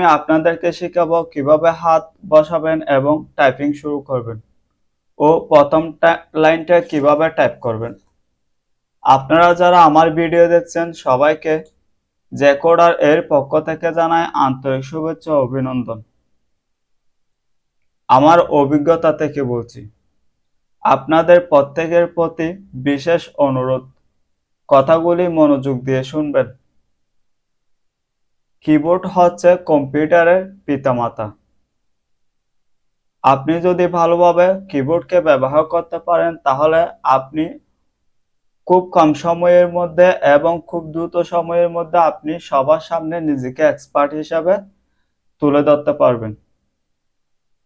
আমি আপনাদেরকে শেখাবো কীভাবে হাত বসাবেন এবং টাইপিং শুরু করবেন। ও প্রথম লাইনটা কীভাবে টাইপ করবেন। আপনারা যারা আমার ভিডিও দেখছেন, সবাইকে জ্যাকোডার এর পক্ষ থেকে জানাই আন্তরিক শুভেচ্ছা অভিনন্দন। আমার অভিজ্ঞতা থেকে বলছি, আপনাদের প্রত্যেকের প্রতি বিশেষ অনুরোধ। কথাগুলি মনোযোগ দিয়ে শুনবেন। কিবোর্ড হচ্ছে কম্পিউটারের পিতামাতা। আপনি যদি ভালোভাবে কিবোর্ডকে ব্যবহার করতে পারেন, তাহলে আপনি খুব কম সময়ের মধ্যে এবং খুব দ্রুত সময়ের মধ্যে আপনি সবার সামনে নিজেকে এক্সপার্ট হিসাবে তুলে ধরতে পারবেন।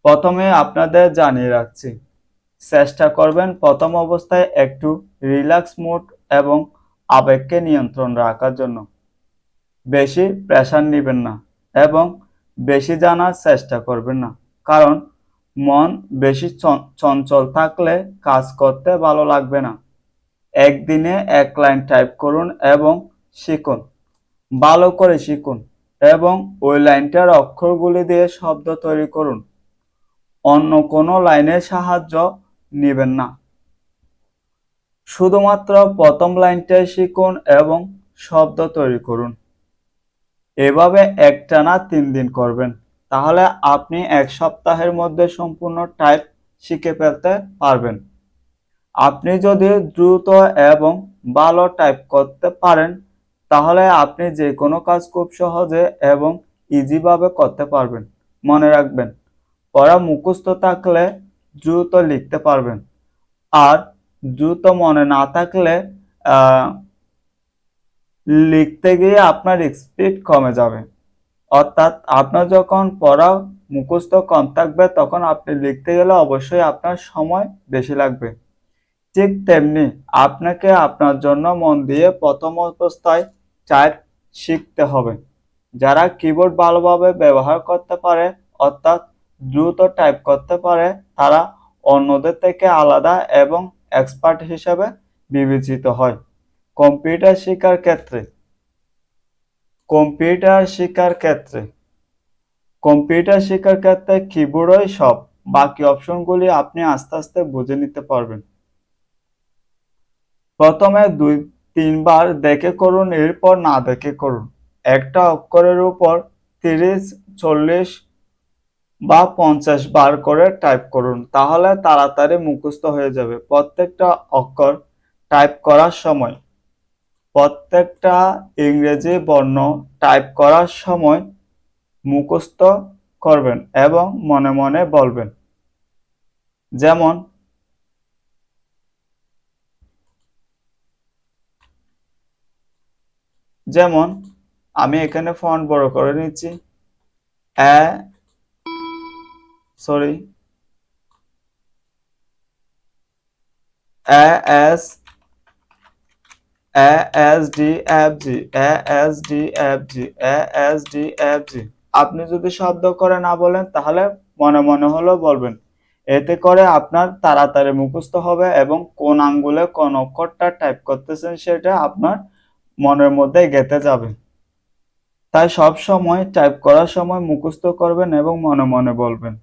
প্রথমে আপনাদের জানিয়ে রাখছি, চেষ্টা করবেন প্রথম অবস্থায় একটু রিল্যাক্স মুড এবং আবেগকে নিয়ন্ত্রণ রাখার জন্য। বেশি প্রেশার নেবেন না এবং বেশি জানার চেষ্টা করবেন না। কারণ মন বেশি চঞ্চল থাকলে কাজ করতে ভালো লাগবে না। একদিনে এক লাইন টাইপ করুন এবং শিখুন। ভালো করে শিখুন এবং ওই লাইনটার অক্ষরগুলি দিয়ে শব্দ তৈরি করুন। অন্য কোনো লাইনের সাহায্য নেবেন না। শুধুমাত্র প্রথম লাইনটাই শিখুন এবং শব্দ তৈরি করুন। এভাবে একটানা তিন দিন করবেন। তাহলে আপনি এক সপ্তাহের মধ্যে সম্পূর্ণ টাইপ শিখে ফেলতে পারবেন। আপনি যদি দ্রুত এবং ভালো টাইপ করতে পারেন, তাহলে আপনি যে কোনো কাজ খুব সহজে এবং ইজিভাবে করতে পারবেন। মনে রাখবেন, পড়া মুখস্থ থাকলে দ্রুত লিখতে পারবেন। আর দ্রুত মনে না থাকলে লিখতে গিয়ে আপনার স্পিড কমে যাবে। অর্থাৎ আপনার যখন পড়া মুখস্থ কম থাকবে, তখন আপনি লিখতে গেলে অবশ্যই আপনার সময় বেশি লাগবে। ঠিক তেমনি আপনাকে আপনার জন্য মন দিয়ে প্রথম অবস্থায় টাইপ শিখতে হবে। যারা কিবোর্ড ভালোভাবে ব্যবহার করতে পারে, অর্থাৎ দ্রুত টাইপ করতে পারে, তারা অন্যদের থেকে আলাদা এবং এক্সপার্ট হিসেবে বিবেচিত হয়। কম্পিউটার শেখার ক্ষেত্রে, কম্পিউটার শেখার ক্ষেত্রে, কম্পিউটার শেখার ক্ষেত্রে কিবোর্ডই সব, বাকি অপশনগুলি আপনি আস্তে আস্তে বুঝে নিতে পারবেন। প্রথমে দুই, তিনবার দেখে করুন, এরপর না দেখে করুন। একটা অক্ষরের উপর তিরিশ, চল্লিশ বা পঞ্চাশ বার করে টাইপ করুন, তাহলে তাড়াতাড়ি মুখস্থ হয়ে যাবে। প্রত্যেকটা অক্ষর টাইপ করার সময় প্রত্যেকটা ইংরেজি বর্ণ টাইপ করার সময় মুখস্থ করবেন এবং মনে মনে বলবেন। যেমন যেমন, আমি এখানে ফন্ট বড় করে নিচ্ছি। A sorry A, S D F G A S D F G A S D F G F G আপনি যদি শব্দ করে না বলেন, তাহলে মনে মনে হলেও বলবেন। এতে করে আপনার তাড়াতাড়ি মুখস্থ হবে এবং কোন আঙ্গুলে কোন অক্ষরটা টাইপ করতেছেন সেটা আপনার মনের মধ্যে গেঁথে যাবে। তাই সব সময় টাইপ করার সময় মুখস্থ করবেন এবং মনে মনে বলবেন।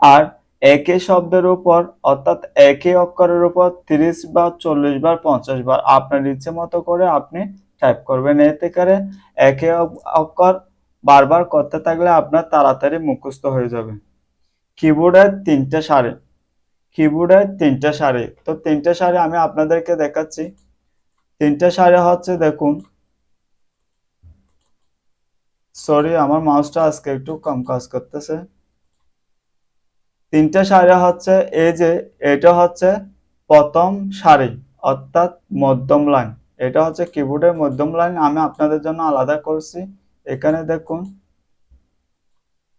আর একই শব্দের উপর, অর্থাৎ একে অক্ষরের উপর তিরিশ বা চল্লিশ বার, পঞ্চাশ বার আপনার ইচ্ছে মতো করে আপনি টাইপ করবেন। এতে করে একে অক্ষর বারবার করতে থাকলে আপনার তাড়াতাড়ি মুখস্থ হয়ে যাবে। কিবোর্ডের তিনটে সারি। কিবোর্ডের তিনটে সারি। তো তিনটে সারি আমি আপনাদেরকে দেখাচ্ছি। তিনটে সারি হচ্ছে দেখুন। সরি আমার মাউসটা আজকে একটু কম কাজ করতেছে। তিনটে সারি হচ্ছে এই যে এটা হচ্ছে প্রথম সারি, অর্থাৎ মধ্যম লাইন এটা হচ্ছে কিবোর্ডের মধ্যম লাইন আমি আপনাদের জন্য আলাদা করছি। এখানে দেখুন,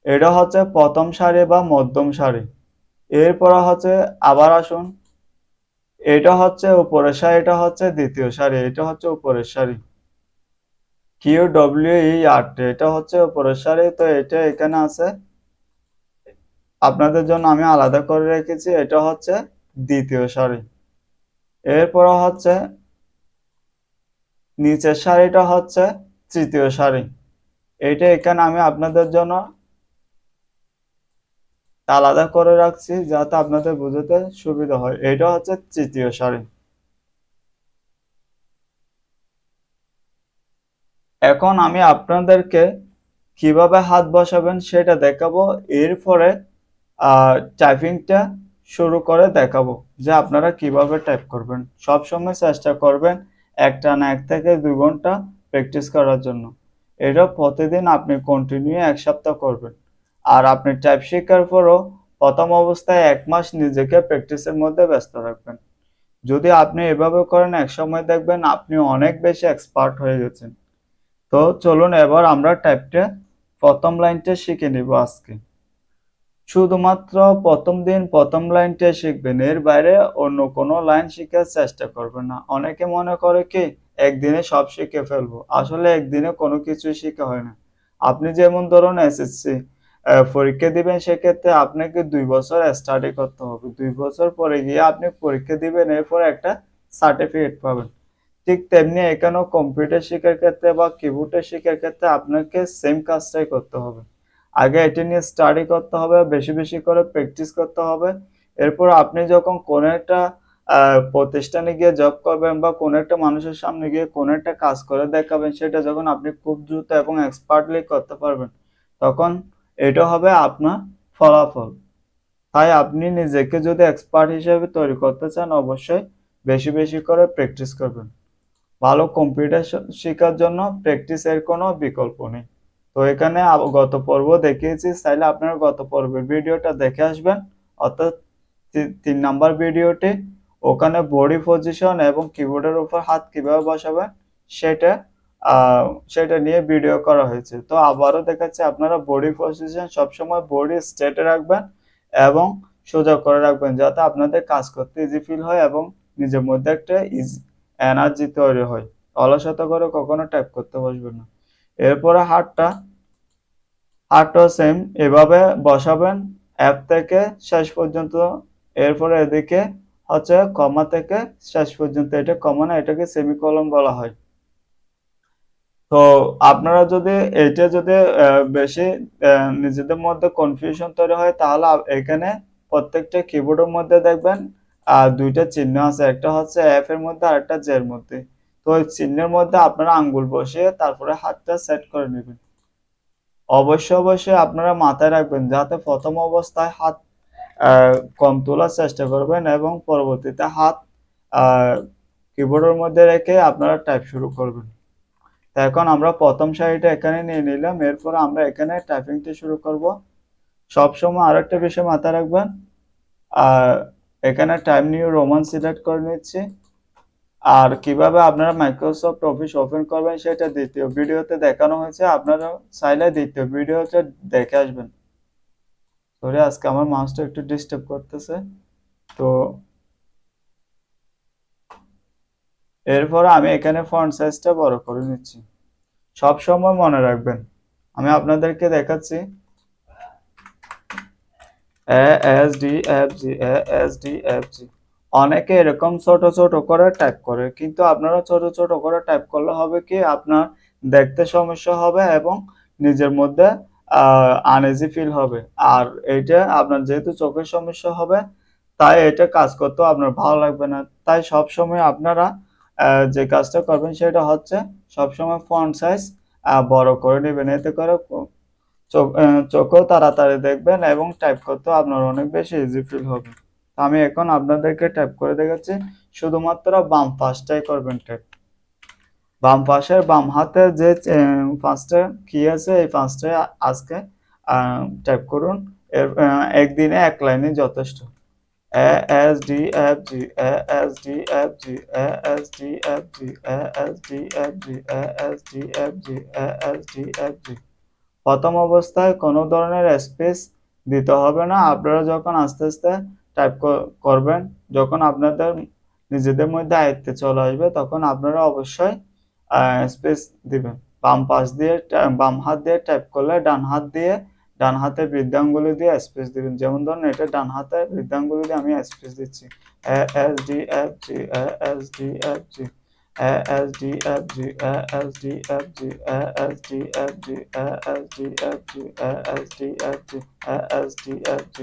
এটা হচ্ছে প্রথম সারি বা মধ্যম সারি। এরপর হচ্ছে আবার আসুন, এটা হচ্ছে উপরের সারি, এটা হচ্ছে দ্বিতীয় সারি, এটা হচ্ছে উপরের সারি। কিউ ডব্লিউ ই আর এটা হচ্ছে উপরের সারি, তো এটা এখানে আছে আপনাদের জন্য আমি আলাদা করে রেখেছি, এটা হচ্ছে দ্বিতীয় সারি এরপর হচ্ছে নিচের সারিটা হচ্ছে তৃতীয় সারি এটা এখানে আমি আপনাদের জন্য আলাদা করে রাখছি যাতে আপনাদের বুঝতে সুবিধা হয়। এটা হচ্ছে তৃতীয় সারি এখন আমি আপনাদেরকে কীভাবে হাত বসাবেন সেটা দেখাবো। এরপরে টাইপিংটা শুরু করে দেখাবো। যে আপনারা কীভাবে টাইপ করবেন। সব সময় চেষ্টা করবেন একটা না এক থেকে দুই ঘণ্টা প্র্যাকটিস করার জন্য। এটা প্রতিদিন আপনি কন্টিনিউ এক সপ্তাহ করবেন। আর আপনি টাইপ শেখার পরও প্রথম অবস্থায় এক মাস নিজেকে প্র্যাকটিসের মধ্যে ব্যস্ত রাখবেন। যদি আপনি এভাবে করেন, এক সময় দেখবেন আপনি অনেক বেশি এক্সপার্ট হয়ে গেছেন। তো চলুন এবার আমরা টাইপটা প্রথম লাইনটা শিখে নিব আজকে। শুধুমাত্র প্রথম দিন, প্রথম লাইনটা শিখবেন। এর বাইরে অন্য কোনো লাইন শেখার চেষ্টা করবেন না। অনেকে মনে করে কি, একদিনে সব শিখে ফেলব। আসলে একদিনে কোনো কিছু শিখা হয় না। আপনি যেমন ধরুন এসএসসি পরীক্ষা দিবেন, সেক্ষেত্রে আপনাকে দুই বছর স্টাডি করতে হবে। দুই বছর পরে গিয়ে আপনি পরীক্ষা দিবেন, এরপর একটা সার্টিফিকেট পাবেন। ঠিক তেমনি এখানেও কম্পিউটার শেখার ক্ষেত্রে বা কিবোর্ডের শেখার ক্ষেত্রে আপনাকে সেম কাজটাই করতে হবে। আগে এটা নিয়ে স্টাডি করতে হবে, বেশি বেশি করে প্র্যাকটিস করতে হবে। এরপর আপনি যখন কোনো একটা প্রতিষ্ঠানে গিয়ে জব করবেন বা কোনো একটা মানুষের সামনে গিয়ে কোনো একটা কাজ করে দেখাবেন, সেটা যখন আপনি খুব দ্রুত এবং এক্সপার্টলি করতে পারবেন, তখন এটা হবে আপনার ফলাফল। তাই আপনি নিজেকে যদি এক্সপার্ট হিসেবে তৈরি করতে চান, অবশ্যই বেশি বেশি করে প্র্যাকটিস করবেন। ভালো কম্পিউটার শেখার জন্য প্র্যাকটিসের কোনো বিকল্প নেই। তো এখানে গত পর্ব দেখিয়েছি, চাইলে আপনারা গত পর্বের ভিডিওটা দেখে আসবেন। অর্থাৎ তিন নাম্বার ভিডিওটি, ওখানে বডি পজিশন এবং কিবোর্ডের উপর হাত কীভাবে বসাবেন, সেটা সেটা নিয়ে ভিডিও করা হয়েছে। তো আবারও দেখাচ্ছে, আপনারা বডি পজিশন সবসময় বডি স্ট্রেটে রাখবেন এবং সোজা করে রাখবেন, যাতে আপনাদের কাজ করতে ইজি ফিল হয় এবং নিজের মধ্যে একটা ইজি এনার্জি তৈরি হয়। অলসতা করে কখনো টাইপ করতে বসবেন না। এরপরে হাতটা হাতটা সেম এভাবে বসাবেন অ্যাপ থেকে শেষ পর্যন্ত, এরপরে এদিকে হচ্ছে কমা থেকে শেষ পর্যন্ত, এটা কমা না, এটাকে সেমিকলন বলা হয়। তো আপনারা যদি এটা যদি বেশি নিজেদের মধ্যে কনফিউশন তৈরি হয়, তাহলে এখানে প্রত্যেকটা কিবোর্ডের মধ্যে দেখবেন আর দুইটা চিহ্ন আছে, একটা হচ্ছে এর মধ্যে আর একটা জের মধ্যে। তো ওই চিহ্নের মধ্যে আপনারা আঙ্গুল বসিয়ে তারপরে হাতটা সেট করে নেবেন। অবশ্যই অবশ্যই আপনারা মাথায় রাখবেন যাতে প্রথম অবস্থায় হাত কম তোলার চেষ্টা করবেন এবং পরবর্তীতে হাত কিবোর্ডের মধ্যে রেখে আপনারা টাইপ শুরু করবেন। এখন আমরা প্রথম সারিটা এখানে নিয়ে নিলাম, এরপর আমরা এখানে টাইপিংটা শুরু করব। সবসময় আরেকটা বিষয় মাথায় রাখবেন এখানে টাইম নিউ রোমান সিলেক্ট করে নিচ্ছি। আর কীভাবে আপনারা মাইক্রোসফট অফিস ওপেন করবেন সেটা দ্বিতীয় ভিডিওতে দেখানো হয়েছে আপনারা চাইলে দ্বিতীয় ভিডিওতে দেখে আসবেন। সরি আজকে আমার মাউসটা একটু ডিস্টার্ব করতেছে। তো এরপর আমি এখানে ফন্ট সাইজটা বড় করে নিচ্ছি। সব সময় মনে রাখবেন, আমি আপনাদেরকে দেখাচ্ছি। S D F G S D F G অনেকে এরকম ছোট ছোট করে টাইপ করে, কিন্তু আপনারা ছোট ছোট করে টাইপ করলে হবে কি আপনার দেখতে সমস্যা হবে এবং নিজের মধ্যে আনইজি ফিল হবে। আর এইটা আপনার যেহেতু চোখের সমস্যা হবে, তাই এটা কাজ করতেও আপনার ভালো লাগবে না। তাই সব সময় আপনারা যে কাজটা করবেন সেটা হচ্ছে সবসময় ফন্ট সাইজ বড় করে নেবেন। এতে করে চোখ চোখেও তাড়াতাড়ি দেখবেন এবং টাইপ করতেও আপনার অনেক বেশি ইজি ফিল হবে। আমি এখন আপনাদেরকে ট্যাপ করে দেখাচ্ছি। শুধুমাত্র বাম পাশটাই করবেন ট্যাপ বাম পাশের বাম হাতে যে পাঁচটা কি আছে, এই পাঁচটাই আজকে ট্যাপ করুন। এর একদিনে এক লাইনে যথেষ্ট। A, S, D, F, G, A, S, D, F, G, A, S, D, F, G, A, S, D, F, G, A, S, D, F, G, A, S, D, F, G. প্রথম অবস্থায় কোনো ধরনের স্পেস দিতে হবে না। আপনারা যখন আস্তে আস্তে টাইপ করবেন। যখন আপনাদের নিজেদের মধ্যে আয়ত্তে চলে আসবে, তখন আপনারা অবশ্যই স্পেস দিবেন। বাম পাশ দিয়ে বাম হাত দিয়ে টাইপ করলে ডান হাত দিয়ে, ডান হাতের বৃদ্ধাঙ্গুলি দিয়ে স্পেস দিবেন। যেমন ধরুন, এটা ডান হাতের বৃদ্ধাঙ্গুলি দিয়ে আমি স্পেস দিচ্ছি। S D F, G S D F, G. A S D F G A S D F G A S D F G A S D F G A S D F G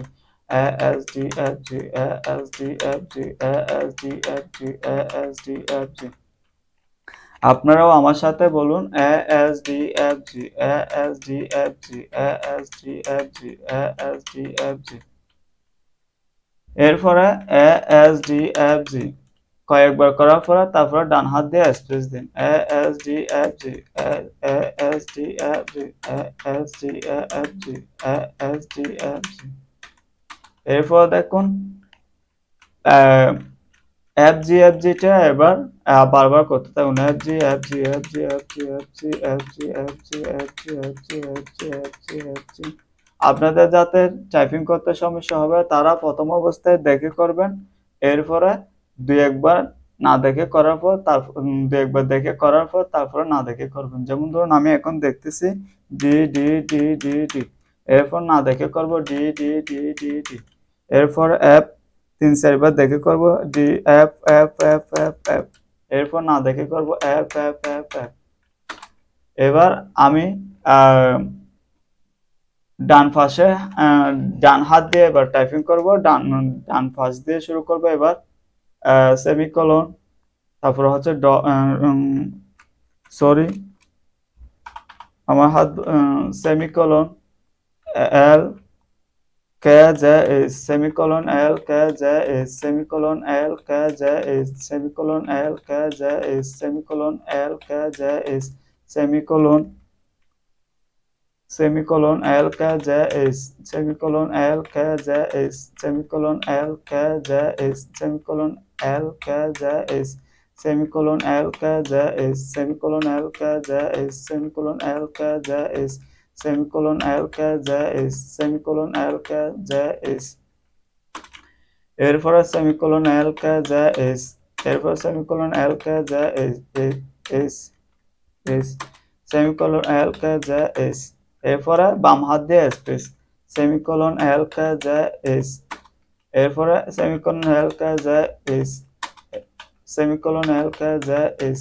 A S D F G A S D F G A S D F G A D F G আপনারাও আমার সাথে বলুন A S D F G A S D F G A S D F G A S D F G এরপরে A S D F G কয়েকবার করার পরে তারপরে ডান হাত দিয়ে স্পেস দিন A S D F G A S D F G A S D F G A S D F G এরপর দেখুন এফ জি এফ জিটা এবার বারবার করতে থাকুন F G F G F G F G F G F G F G F G F G F G F G আপনাদের যাতে typing করতে সমস্যা হবে তারা প্রথম অবস্থায় দেখে করবেন এরপরে দুই একবার না দেখে করার পর তারপর দুই একবার দেখে করার পর তারপরে না দেখে করবেন যেমন ধরুন আমি এখন দেখতেছি D D D D D এরপর না দেখে করব D D D D D এরপর অ্যাপ তিন চারবার দেখে করব, ডি, অ্যাপ অ্যাপ অ্যাপ অ্যাপ এফ এরপর না দেখে করব, অ্যাপ এফ এফ এফ এবার আমি ডান পাশে ডান হাত দিয়ে এবার টাইপিং করব, ডান ডান পাশ দিয়ে শুরু করব এবার সেমিকলন তারপর হচ্ছে ড সরি আমার হাত semicolon L J is semicolon L J is semicolon L J is semicolon L J is semicolon L J is semicolon semicolon L J is semicolon L J is semicolon L J is semicolon L J is semicolon L J is semicolon L J is semicolon L J is semicolon L K semicolon আয়ালকা জায়েজ semicolon আয়ালকা জায়েজ এরপর semicolon আয়ালকা জায়েজ এরপর semicolon আয়ালকা জায়েজ S S semicolon আয়ালকা জায়েজ এরপর বাম হাত দিয়ে স্পেস সেমিকোলন আয়ালকা জায়েজ এরপর সেমিকোলন আয়ালকা জায়েজ সেমিকোলন আয়ালকা জায়েজ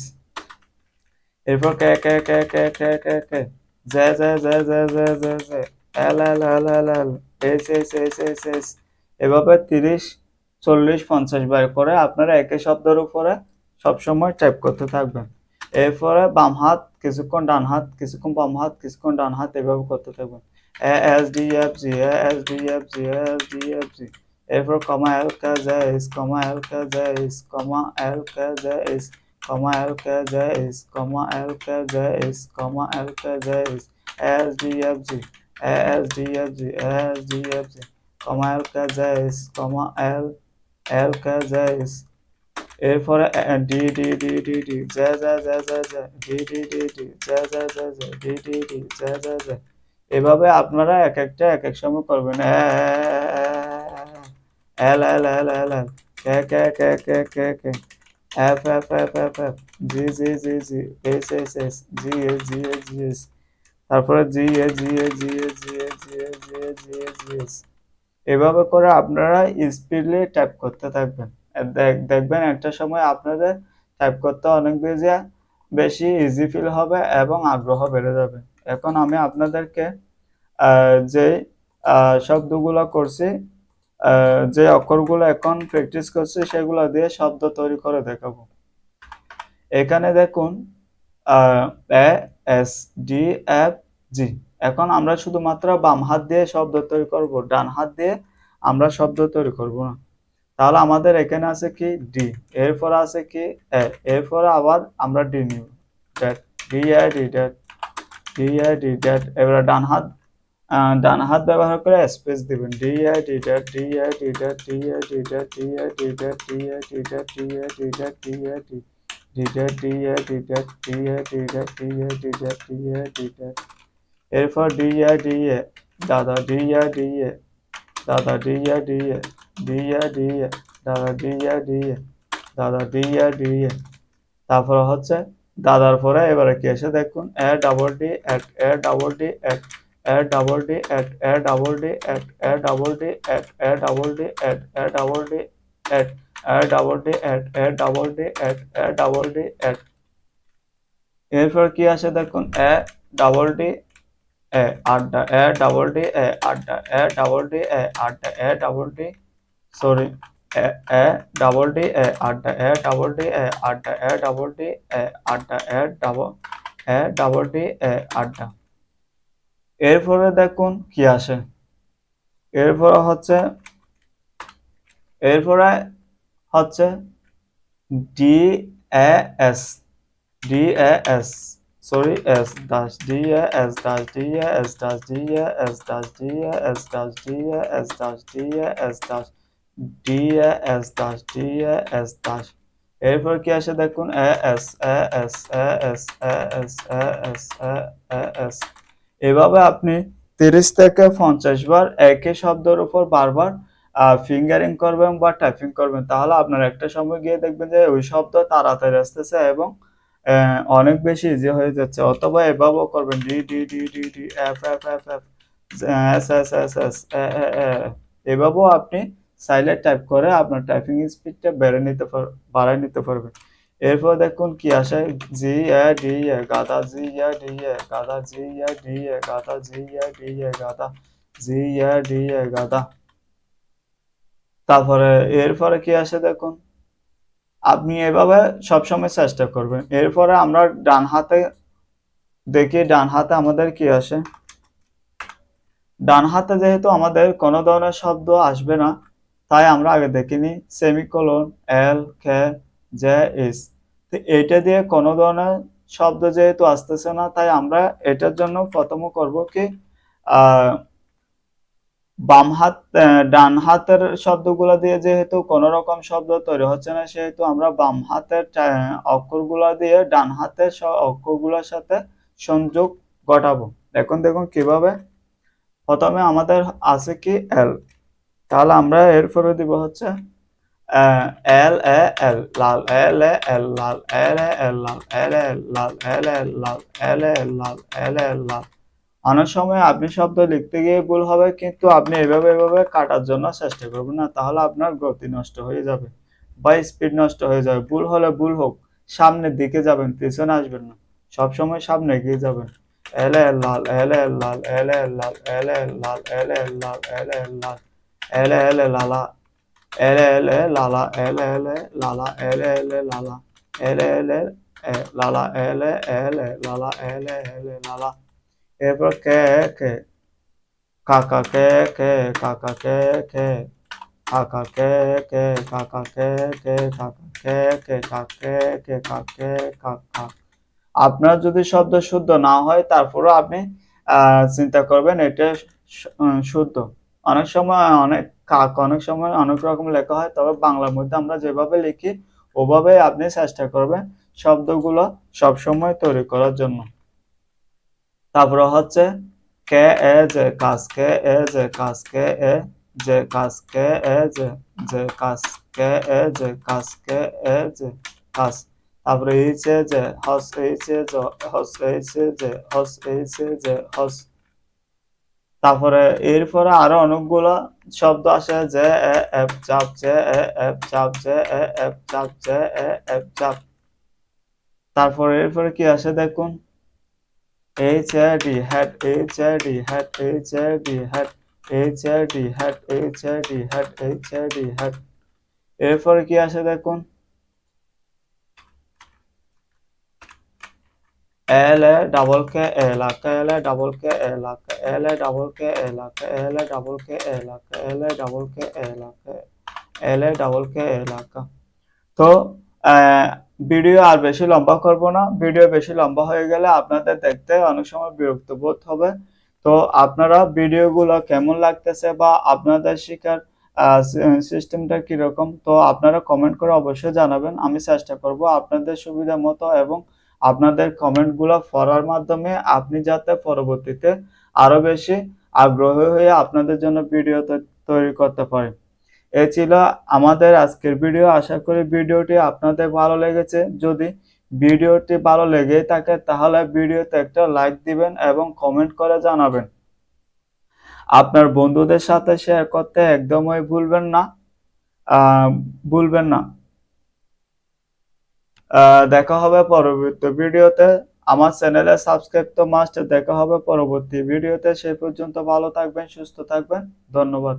এরপর K K K K K K K J J J J J J J L L L L L S S S S S. এভাবে তিরিশ, চল্লিশ, পঞ্চাশ বার করে আপনারা একই শব্দের উপরে সবসময় টাইপ করতে থাকবেন। এরপরে বাম হাত, কিছুক্ষণ ডান হাত, কিছুক্ষণ বাম হাত, কিছুক্ষণ ডান হাত, এভাবে করতে থাকবেন। A, S, D, F, G, A, S, D, F, G S, D, F, G. এরপর comma, L, K J is comma, L, K J is comma, L, K J comma L K J S comma L K J S comma L K J S S D F G A S D F G A S D F G comma L K J S comma L L K J S A for D D D D D J J J J J D D D D J J J J D D D J J J এভাবে আপনারা এক একটা এক এক সময় করবেন L L L L L K K K K K K F F F F F G G G G S S S G S G S G S তারপরে G A G A G A G A G A G A G A G S এভাবে করে আপনারা speedily type করতে থাকবেন। দেখ- দেখবেন একটা সময় আপনাদের টাইপ করতে অনেক বেশি বেশি ইজি ফিল হবে এবং আগ্রহ বেড়ে যাবে। এখন আমি আপনাদেরকে যে শব্দগুলো করছি যে অক্ষরগুলো এখন প্র্যাকটিস করছি, সেগুলো দিয়ে শব্দ তৈরি করে দেখাবো। এখানে দেখুন A, S, D, F, G. এখন আমরা শুধুমাত্র বাম হাত দিয়ে শব্দ তৈরি করব, ডান হাত দিয়ে আমরা শব্দ তৈরি করব না। তাহলে আমাদের এখানে আছে কি? ডি এরপর আছে কি? এ। এরপর আবার আমরা ডি নিব। That D I D D I D that এবার ডান হাত ডান হাত ব্যবহার করে স্পেস দিবেন ডিআই টিটা ডিআই টিটা ডিআই টিটা ডি টিটা ডিআই টিটা D I D D I T টিটা ডিআই টিটা ডি টিটা ডিআই টিটা ডিআই ডি এরপর ডি এ দাদা ডি এ ডি এ দাদা D I D A D I D A দাদা ডি এ ডি এ দাদা ডি এ ডি এ তারপর হচ্ছে দাদার পরে এবারে কি এসে দেখুন এ ডাবল ডি এক এ ডাবল ডি এক এ ডাবল ডি এক এ ডাবল ডি এক এ ডাবল ডি এক এ ডাবল ডি এক এ ডাবল ডি এক A double D add A double D add A double D add এরপর কি আসে দেখুন এ ডাবল ডি এ আড্ডা এ ডাবল ডি এ আড্ডা এ ডাবল ডি এ আড্ডা A double D sorry A double D A আড্ডা A double D A আড্ডা A double D A আড্ডা A double A double D A আড্ডা এরপরে দেখুন কি আসে এরপরে হচ্ছে এরপরে হচ্ছে D A S D A S sorry S Das D A S দাস ডি এ এস দাস ডি এ এস দাস ডি এ এস দাস ডি এ এস দাস ডি এ এস দাস ডি এ এস দাস ডি এ এস দাস এরপর কি আসে দেখুন A S A S A S A S A S A S এভাবে আপনি তিরিশ থেকে পঞ্চাশ বার একই শব্দের উপর বারবার ফিঙ্গারিং করবেন বা টাইপিং করবেন, তাহলে আপনার একটা সময় গিয়ে দেখবেন যে ওই শব্দ তাড়াতাড়ি আসতেছে এবং অনেক বেশি ইজি হয়ে যাচ্ছে। অথবা এভাবেও করবেন, D D D D D, F F F F, S S S S এভাবেও আপনি সাইলেন্ট টাইপ করে আপনার টাইপিং স্পিডটা বেড়ে নিতে পার, বাড়ায় নিতে পারবেন। এরপর দেখুন কি আসে, জি, এ, ডি, এ, গাদা, জি, এ, ডি, এ, গাদা, জি, এ, ডি, এ, গাদা, জি, এ, ডি, এ, গাদা, জি, এ, ডি, এ, গাদা। তারপরে এরপরে কি আসে দেখুন, আপনি এভাবে সবসময় চেষ্টা করবেন। এরপরে আমরা ডান হাতে দেখি, ডান হাতে আমাদের কি আসে? ডান হাতে যেহেতু আমাদের কোনো ধরনের শব্দ আসবে না, তাই আমরা আগে দেখিনি, সেমিকোলন, এল, কে জে এটা দিয়ে কোনো ধরনের শব্দ যেহেতু আসতেছে না, তাই আমরা এটার জন্য প্রথম করব কি বাম হাত ডান হাতের শব্দগুলো দিয়ে যেহেতু কোনো রকম শব্দ তৈরি হচ্ছে না, সেহেতু আমরা বাম হাতের অক্ষরগুলো দিয়ে ডান হাতের অক্ষরগুলোর সাথে সংযোগ ঘটাবো। দেখুন দেখুন কীভাবে। প্রথমে আমাদের আছে কি এল তাহলে আমরা এরপরে দিব হচ্ছে এল এ এল লাল এল এ এল লাল এল এ এল লাল এল এ লাল এল এ লাল এল এ লাল এল এ লাল অনেক সময় আপনি শব্দ লিখতে গিয়ে ভুল হবে কিন্তু আপনি এভাবে এভাবে কাটার জন্য চেষ্টা করবেন না তাহলে আপনার গতি নষ্ট হয়ে যাবে বা স্পিড নষ্ট হয়ে যাবে ভুল হলে ভুল হোক সামনের দিকে যাবেন পিছনে আসবেন না সবসময় সামনে এগিয়ে যাবেন এল এ লাল এল এ লাল এল এ লাল এল এ লাল এল এ লাল এল এ লাল এল এল লালা এল এল লালা এল এল লালা এল এল লালা এল এল লালা এল এল লালা এল এল লালা এরপর কে কে কাকা কে কে কাকা কে কে কাকা কে কে কাকা কে কে কাকা কে কে কাকে কে কাকে কাকা আপনার যদি শব্দ শুদ্ধ না হয় তারপরও আপনি চিন্তা করবেন এটা শুদ্ধ অনেক সময় অনেক কাক অনেক সময় অনেক রকম লেখা হয়, তবে বাংলার মধ্যে আমরা যেভাবে লিখি, ওভাবে আপনি চেষ্টা করবেন শব্দগুলো সবসময় তৈরি করার জন্য। তারপরে হচ্ছে কে, এ যে কাজ কে, এ যে কাজ কে, এ যে কাজ কে, এ যে যে কাজ কে, এ যে কাজ কে, এ যে কাজ তারপরে এইছে যে হস এইছে যে হস এইছে যে হস এইছে যে, হস। তারপরে এরপরে আরও অনেকগুলো শব্দ আসে, যে, এ, এফ চাপ যে, এ, এফ চাপ যে, এ, এফ চাপ যে, এ, এফ চাপ তারপরে এরপরে কি আসে দেখুন? H A D, hat H A D, hat H A D, hat H A D, hat H A D, hat H A D, hat. এরপরে কি আসে দেখুন? L double K L L double K L L double K L L double K L L double K L L double K L তো video আর বেশি লম্বা করব না ভিডিও বেশি লম্বা হয়ে গেলে আপনাদের দেখতে অনেক সময় বিরক্ত বোধ হবে তো আপনারা ভিডিওগুলো কেমন লাগতেছে বা আপনাদের শিকার সিস্টেমটা কীরকম তো আপনারা কমেন্ট করে অবশ্যই জানাবেন আমি চেষ্টা করব আপনাদের সুবিধা মতো এবং আপনাদের কমেন্টগুলো পড়ার মাধ্যমে আপনি যাতে পরবর্তীতে আরও বেশি আগ্রহী হয়ে আপনাদের জন্য ভিডিও তৈরি করতে পারেন এ ছিল আমাদের আজকের ভিডিও আশা করি ভিডিওটি আপনাদের ভালো লেগেছে। যদি ভিডিওটি ভালো লেগে থাকে, তাহলে ভিডিওতে একটা লাইক দিবেন এবং কমেন্ট করে জানাবেন। আপনার বন্ধুদের সাথে শেয়ার করতে একদমই ভুলবেন না। ভুলবেন না। দেখা হবে পরবর্তী ভিডিওতে। আমার চ্যানেলে সাবস্ক্রাইব তো মাস্ট দেখা হবে পরবর্তী ভিডিওতে। সেই পর্যন্ত ভালো থাকবেন, সুস্থ থাকবেন। ধন্যবাদ।